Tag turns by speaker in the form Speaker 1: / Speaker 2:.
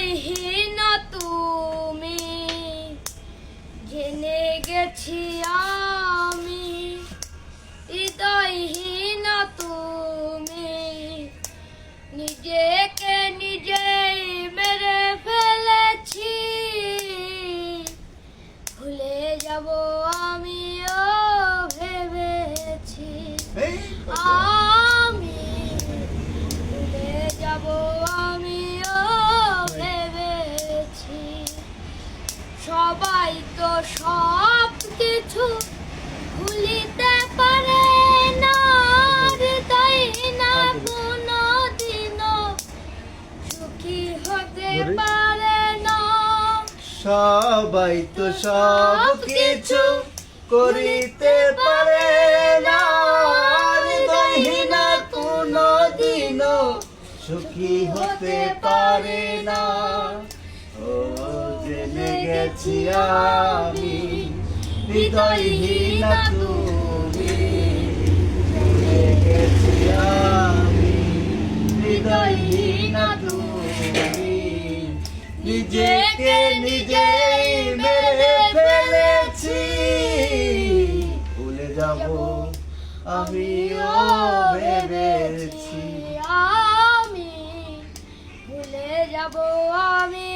Speaker 1: আর হে না তুমি, জেনে গেছি আমি, হৃদয়হীন তুমি, নিজেকে নিজেই মেরে ফেলেছি। ভুলে যাব সবাই তো সব কিছু ভুলিতে পারে না। হৃদয় না কোনো দিনও সুখী হতে পারে না।
Speaker 2: সবাই তো সব কিছু করিতে পারে না। হৃদয়হীনা কোনো দিনও সুখী হতে পারে না। জেনে গেছি আমি। হৃদয়হীনা তুমি। জেনে গেছি আমি। হৃদয়হীনা তুমি। নিজেকে নিজেই মেরে ফেলেছি। ভুলে যাব আমিও ভেবেছি।
Speaker 1: আমি ভুলে যাব আমি